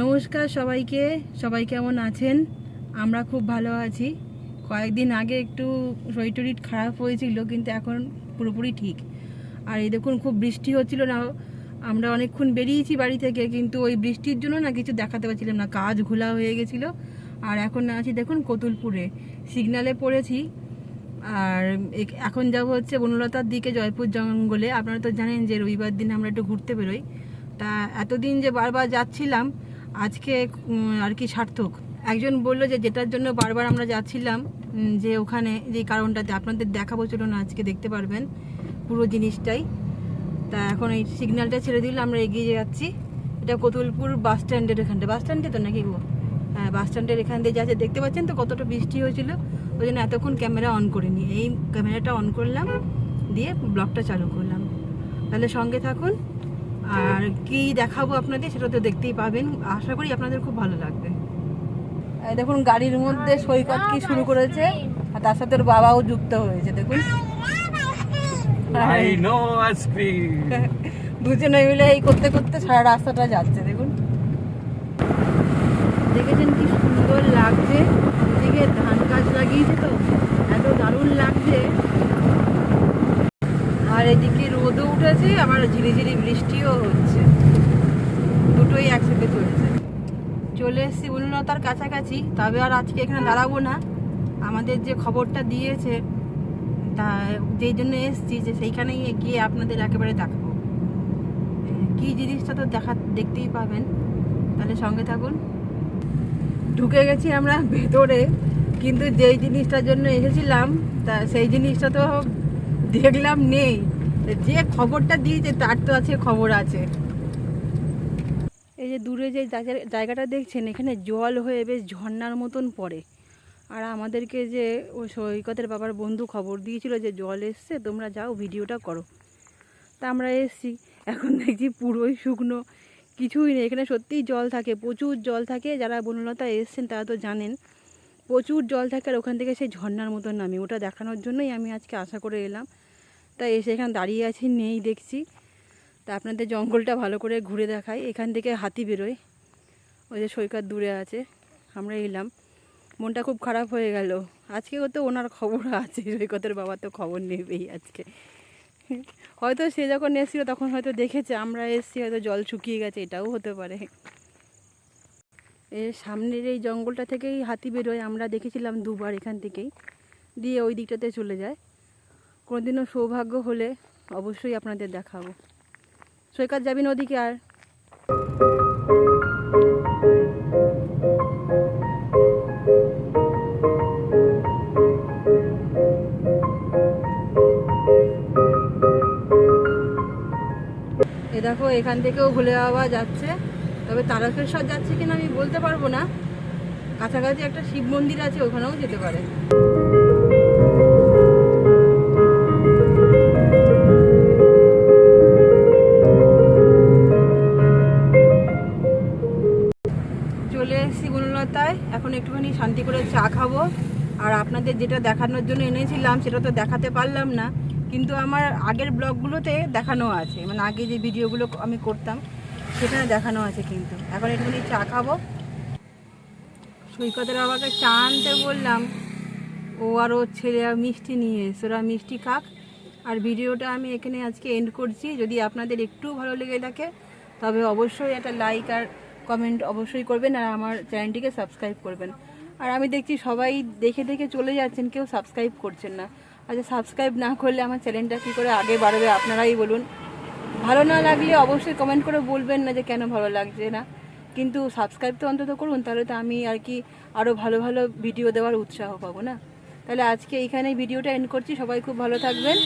নমস্কার সবাইকে। সবাই কেমন আছেন? আমরা খুব ভালো আছি। কয়েকদিন আগে একটু শরীর টরির খারাপ হয়েছিল, কিন্তু এখন পুরোপুরি ঠিক। আর এই দেখুন, খুব বৃষ্টি হচ্ছিল না। আমরা অনেকক্ষণ বেরিয়েছি বাড়ি থেকে, কিন্তু ওই বৃষ্টির জন্য না কিছু দেখাতে পারছিলাম না। কাজ ঘোলা হয়ে গেছিল। আর এখন না আছি, দেখুন, কতুলপুরে। সিগনালে পড়েছি। আর এখন যাব হচ্ছে বনলতার দিকে, জয়পুর জঙ্গলে। আপনারা তো জানেন যে রবিবার দিন আমরা একটু ঘুরতে বেরোই। তা এতদিন যে বারবার যাচ্ছিলাম আজকে আর কি সার্থক। একজন বলল যে, যেটার জন্য বারবার আমরা যাচ্ছিলাম যে ওখানে, যে কারণটাতে আপনাদের দেখাবো, চলুন আজকে দেখতে পারবেন পুরো জিনিসটাই। তা এখন এই সিগন্যালটা ছেড়ে দিলে, আমরা এগিয়ে যাচ্ছি। এটা কতুলপুর বাস স্ট্যান্ডের এখানটা বাস স্ট্যান্ডে তো নাকি গো? হ্যাঁ বাস স্ট্যান্ডের এখান দিয়ে যাচ্ছে। দেখতে পাচ্ছেন তো কতটা বৃষ্টি হয়েছিল? ওই জন্য এতক্ষণ ক্যামেরা অন করিনি। এই ক্যামেরাটা অন করলাম, দিয়ে ব্লগটা চালু করলাম। তাহলে সঙ্গে থাকুন। আর কি দেখাবো আপনাদের সেটা তো দেখতেই পাবেন। আশা করি আপনাদের খুব ভালো লাগবে। এই দেখুন গাড়ির মধ্যে সৈকত কি শুরু করেছে আর তার সাথে বাবাও যুক্ত হয়েছে দেখুন। দুজনে মিলে এই করতে করতে সারা রাস্তাটা যাচ্ছে দেখুন। দেখেছেন কি সুন্দর লাগছে? এদিকে ধান গাছ লাগিয়েছে তো এত দারুণ লাগছে আর এদিকে রোদও উঠেছে আবার ঝিরিঝিরি বৃষ্টিও হচ্ছে। দুটোই একসাথে চলছে। চলে এসেছি উন্নতার কাছাকাছি, তবে আর আজকে এখানে দাঁড়াবো না। আমাদের যে খবরটা দিয়েছে, তা যেই জন্য এসেছি যে সেইখানেই গিয়ে আপনাদের একেবারে দেখাবো। কি জিনিসটা তো দেখা, দেখতেই পাবেন। তাহলে সঙ্গে থাকুন। ঢুকে গেছি আমরা ভেতরে, কিন্তু যেই জিনিসটার জন্য এসেছিলাম, তা সেই জিনিসটা তো দেখলাম নেই। যে খবরটা দিয়েছে, তার তো আছে, খবর আছে। এই যে দূরে যে জায়গা- জায়গাটা দেখছেন, এখানে জল হয়ে বেশ ঝর্ণার মতন পড়ে। আর আমাদেরকে যে ওই সৈকতের বাবার বন্ধু খবর দিয়েছিল যে জল এসছে, তোমরা যাও, ভিডিওটা করো। তা আমরা এসছি, এখন দেখছি পুরোই শুকনো, কিছুই নেই। এখানে সত্যিই জল থাকে, প্রচুর জল থাকে। যারা বনলতা এসছেন, তারা তো জানেন, প্রচুর জল থাকে আর ওখান থেকে সেই ঝর্নার মতন নামে। ওটা দেখানোর জন্যই আমি আজকে আশা করে এলাম। তাই এসে এখানে দাঁড়িয়ে আছি, নেই দেখছি। তা আপনাদের জঙ্গলটা ভালো করে ঘুরে দেখাই। এখান থেকে হাতি বেরোয়। ওই যে সৈকত দূরে আছে, আমরা এলাম। মনটা খুব খারাপ হয়ে গেল। আজকে তো ওনার খবর আছে, সৈকতের বাবা তো খবর নেবেই আজকে। হয়তো সে যখন এসেছিল তখন হয়তো দেখেছে, আমরা এসেছি, হয়তো জল শুকিয়ে গেছে, এটাও হতে পারে। এর সামনের এই জঙ্গলটা থেকেই হাতি বেরোয়, আমরা দেখেছিলাম দুবার এখান থেকেই। দিয়ে ওই দিকটাতে চলে যায়। কোনোদিনও সৌভাগ্য হলে অবশ্যই আপনাদের দেখাবো। সৈকত যাবেন ওদিকে আর? এ দেখো, এখান থেকেও ভুলে যাওয়া যাচ্ছে। তবে তারকেশ্বর যাচ্ছে কিনা আমি বলতে পারব না। কাছাকাছি একটা শিব মন্দির আছে, ওখানেও যেতে পারে। একটুখানি শান্তি করে চা খাব। আর আপনাদের যেটা দেখানোর জন্য এনেছিলাম, সেটা তো দেখাতে পারলাম না। কিন্তু আমার আগের ব্লগগুলোতে দেখানো আছে। মানে আগে যে ভিডিওগুলো আমি করতাম, সেখানে দেখানো আছে কিন্তু। এখন একটুখানি চা খাব। সৈকতের বাবাকে চা আনতে বললাম। ও আর ওর ছেলে মিষ্টি নিয়ে এসে ওরা মিষ্টি খাক। আর ভিডিওটা আমি এখানে আজকে এন্ড করছি। যদি আপনাদের একটু ভালো লেগে থাকে, তবে অবশ্যই একটা লাইক আর কমেন্ট অবশ্যই করবেন আর আমার চ্যানেলটিকে সাবস্ক্রাইব করবেন। আর আমি দেখছি সবাই দেখে দেখে চলে যাচ্ছেন, কেউ সাবস্ক্রাইব করছেন না। আচ্ছা সাবস্ক্রাইব না করলে আমার চ্যানেলটা কী করে আগে বাড়বে আপনারাই বলুন। ভালো না লাগলে অবশ্যই কমেন্ট করে বলবেন না যে কেন ভালো লাগছে না। কিন্তু সাবস্ক্রাইব তো অন্তত করুন, তাহলে তো আমি আর কি আরও ভালো ভালো ভিডিও দেওয়ার উৎসাহ পাবো না। তাহলে আজকে এইখানে ভিডিওটা এন্ড করছি। সবাই খুব ভালো থাকবেন।